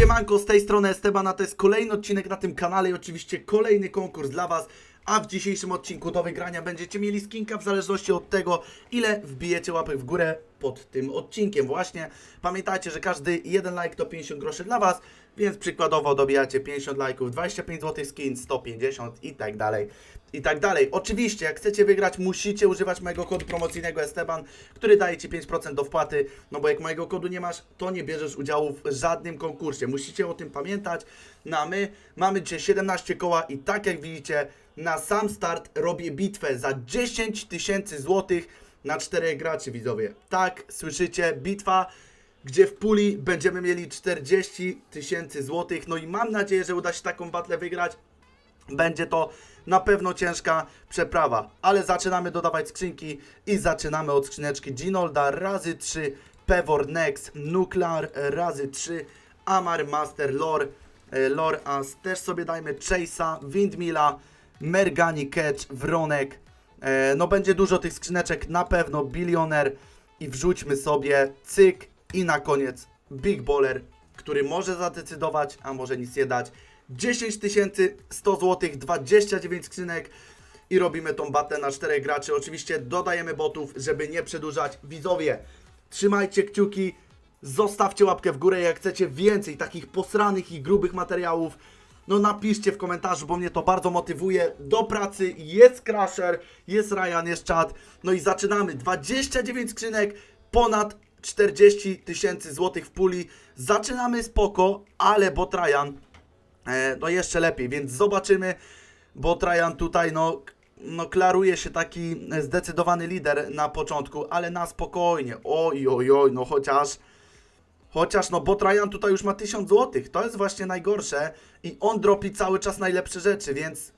Siemanko, z tej strony Esteban, a to jest kolejny odcinek na tym kanale i oczywiście kolejny konkurs dla Was. A w dzisiejszym odcinku do wygrania będziecie mieli skinka w zależności od tego, ile wbijecie łapek w górę pod tym odcinkiem. Właśnie pamiętajcie, że każdy jeden like to 50 groszy dla Was, więc przykładowo dobijacie 50 lajków, 25 zł skin, 150 i tak dalej. I tak dalej. Oczywiście, jak chcecie wygrać, musicie używać mojego kodu promocyjnego Esteban, który daje Ci 5% do wpłaty. No bo jak mojego kodu nie masz, to nie bierzesz udziału w żadnym konkursie. Musicie o tym pamiętać. No a my mamy dzisiaj 17 koła i tak jak widzicie, na sam start robię bitwę za 10 tysięcy złotych na 4 graczy widzowie. Tak, słyszycie, bitwa gdzie w puli będziemy mieli 40 tysięcy złotych. No i mam nadzieję, że uda się taką battle wygrać. Będzie to na pewno ciężka przeprawa, ale zaczynamy dodawać skrzynki i zaczynamy od skrzyneczki Ginolda razy 3, Pevor Nex, Nuclear razy 3, Amar Master Lore, e, Lore As, też sobie dajmy Chase'a, Windmilla, Mergani Catch, Wronek, no będzie dużo tych skrzyneczek, na pewno Billioner i wrzućmy sobie cyk i na koniec Big Baller, który może zadecydować, a może nic nie dać. 10 tysięcy 100 zł, 29 skrzynek i robimy tą batę na 4 graczy. Oczywiście dodajemy botów, żeby nie przedłużać. Widzowie, trzymajcie kciuki, zostawcie łapkę w górę, jak chcecie więcej takich posranych i grubych materiałów. No napiszcie w komentarzu, bo mnie to bardzo motywuje do pracy. Jest Crusher, jest Ryan, jest czat. No i zaczynamy. 29 skrzynek, ponad 40 tysięcy złotych w puli. Zaczynamy spoko, ale bot Ryan e, no jeszcze lepiej, więc zobaczymy, bo Trajan tutaj no, no klaruje się taki zdecydowany lider na początku, ale na spokojnie, oj, oj, oj, no chociaż, chociaż no bo Trajan tutaj już ma 1000 złotych, to jest właśnie najgorsze i on dropi cały czas najlepsze rzeczy, więc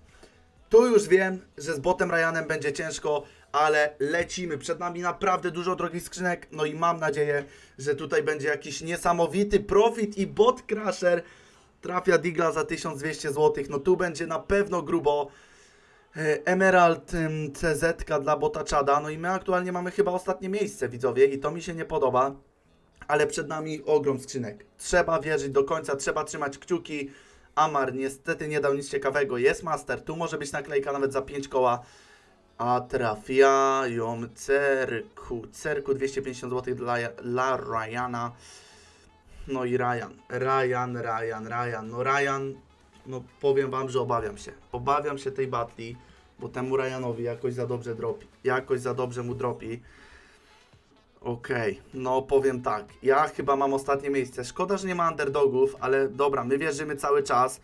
tu już wiem, że z botem Ryanem będzie ciężko, ale lecimy. Przed nami naprawdę dużo drogich skrzynek. No i mam nadzieję, że tutaj będzie jakiś niesamowity profit i bot crusher trafia Digla za 1200 zł. No tu będzie na pewno grubo. E, Emerald CZ dla bota Czada. No i my aktualnie mamy chyba ostatnie miejsce, widzowie, i to mi się nie podoba. Ale przed nami ogrom skrzynek. Trzeba wierzyć do końca, trzeba trzymać kciuki. Amar niestety nie dał nic ciekawego. Jest master, tu może być naklejka nawet za 5 koła. A trafiają cerku. Cerku 250 zł dla, dla Ryana. No i Ryan. Ryan, Ryan, Ryan. No Ryan, no powiem wam, że obawiam się. Obawiam się tej batli, bo temu Ryanowi jakoś za dobrze dropi. Jakoś za dobrze mu dropi. Okej, no powiem tak. Ja chyba mam ostatnie miejsce. Szkoda, że nie ma underdogów, ale dobra, my wierzymy cały czas.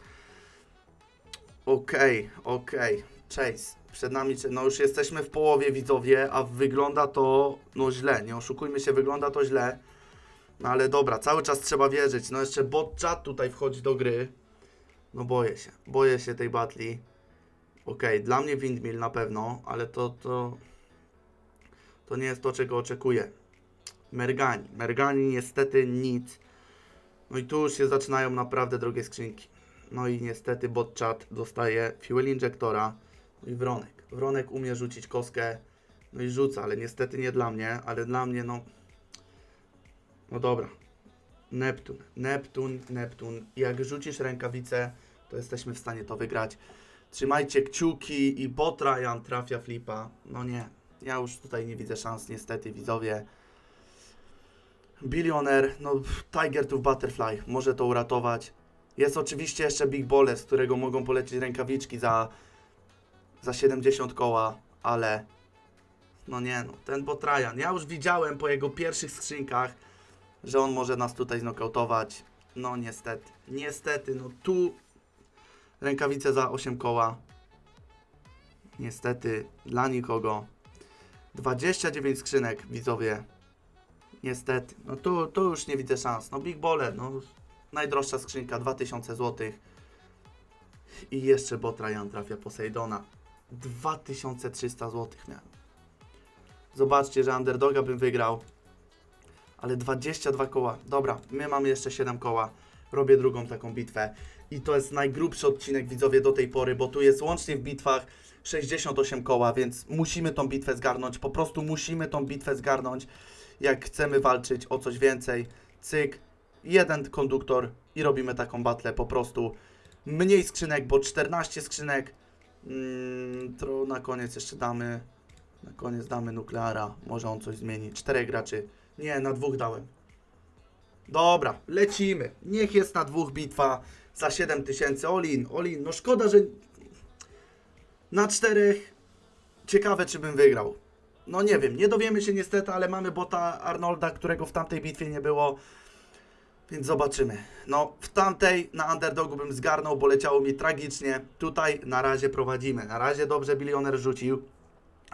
Okej, okej. Chase. Przed nami, no już jesteśmy w połowie widzowie, a wygląda to no źle. Nie oszukujmy się, wygląda to źle. No ale dobra, cały czas trzeba wierzyć. No jeszcze bot chat tutaj wchodzi do gry. No boję się, boję się tej batli. Okej, dla mnie Windmill na pewno, ale to, to, to nie jest to, czego oczekuję. Mergani. Mergani niestety nic. No i tu już się zaczynają naprawdę drogie skrzynki. No i niestety bot chat dostaje fuel injektora no i Wronek. Wronek umie rzucić kostkę, no i rzuca, ale niestety nie dla mnie, ale dla mnie no... No dobra. Neptun, Neptun, Neptun. Jak rzucisz rękawicę, to jesteśmy w stanie to wygrać. Trzymajcie kciuki i bot Ryan trafia flipa. No nie, ja już tutaj nie widzę szans niestety, widzowie. Billioner, no Tiger to Butterfly, może to uratować. Jest oczywiście jeszcze Big Baller, z którego mogą polecieć rękawiczki za, za 70 koła, ale no nie no, ten bot Ryan. Ja już widziałem po jego pierwszych skrzynkach, że on może nas tutaj znokautować. No niestety, niestety, no tu rękawice za 8 koła. Niestety, dla nikogo. 29 skrzynek, widzowie. Niestety, no tu, tu już nie widzę szans. No Big Baller, no najdroższa skrzynka, 2000 zł. I jeszcze bot Ryan trafia Poseidona. 2300 zł miałem. Zobaczcie, że underdoga bym wygrał. Ale 22 koła. Dobra, my mamy jeszcze 7 koła. Robię drugą taką bitwę. I to jest najgrubszy odcinek widzowie do tej pory, bo tu jest łącznie w bitwach 68 koła, więc musimy tą bitwę zgarnąć. Po prostu musimy tą bitwę zgarnąć, jak chcemy walczyć o coś więcej. Cyk, jeden konduktor i robimy taką batlę po prostu. Mniej skrzynek, bo 14 skrzynek. Mm, to na koniec jeszcze damy. Na koniec damy nukleara. Może on coś zmieni. Czterech graczy. Nie, na dwóch dałem. Dobra, lecimy. Niech jest na dwóch bitwa za 7000. Olin, Olin. No szkoda, że na czterech. Ciekawe, czy bym wygrał. No nie wiem, nie dowiemy się niestety, ale mamy bota Arnolda, którego w tamtej bitwie nie było. Więc zobaczymy. No, w tamtej na underdogu bym zgarnął, bo leciało mi tragicznie. Tutaj na razie prowadzimy. Na razie dobrze bilioner rzucił.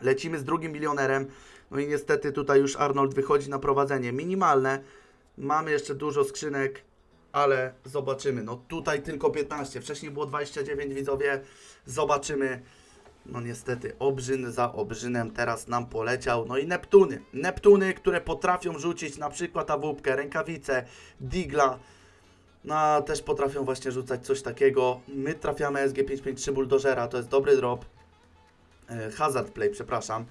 Lecimy z drugim milionerem. No i niestety tutaj już Arnold wychodzi na prowadzenie. Minimalne. Mamy jeszcze dużo skrzynek, ale zobaczymy. No tutaj tylko 15. Wcześniej było 29 widzowie. Zobaczymy. No niestety, obrzyn za obrzynem teraz nam poleciał. No i Neptuny. Neptuny, które potrafią rzucić na przykład awupkę, rękawice, digla. No też potrafią właśnie rzucać coś takiego. My trafiamy SG553 Bulldozera, to jest dobry drop. E, hazard play, przepraszam.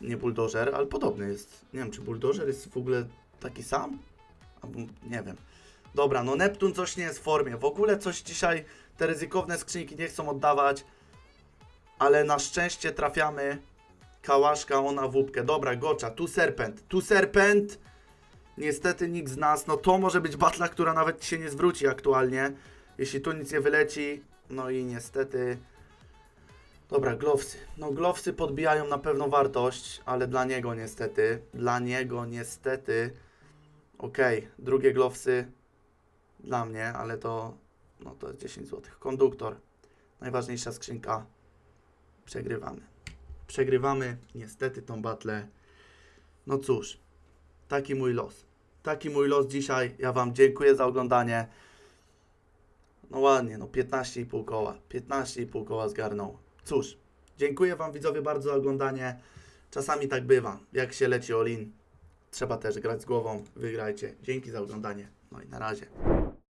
Nie Bulldozer, ale podobny jest. Nie wiem, czy Bulldozer jest w ogóle taki sam? Albo nie wiem. Dobra, no Neptun coś nie jest w formie. W ogóle coś dzisiaj te ryzykowne skrzynki nie chcą oddawać ale na szczęście trafiamy kałaszka, ona wódkę. Dobra, gocza, tu serpent, tu serpent. Niestety nikt z nas, no to może być batla, która nawet się nie zwróci aktualnie, jeśli tu nic nie wyleci. No i niestety... Dobra, glowsy. No glowsy podbijają na pewno wartość, ale dla niego niestety, dla niego niestety... Okej, drugie glowsy dla mnie, ale to... No to jest 10 zł. Konduktor. Najważniejsza skrzynka przegrywamy. Przegrywamy niestety tą batlę. No cóż, taki mój los. Taki mój los dzisiaj. Ja Wam dziękuję za oglądanie. No ładnie, no 15,5 koła. 15,5 koła zgarnął. Cóż, dziękuję Wam widzowie bardzo za oglądanie. Czasami tak bywa. Jak się leci Olin, trzeba też grać z głową. Wygrajcie. Dzięki za oglądanie. No i na razie.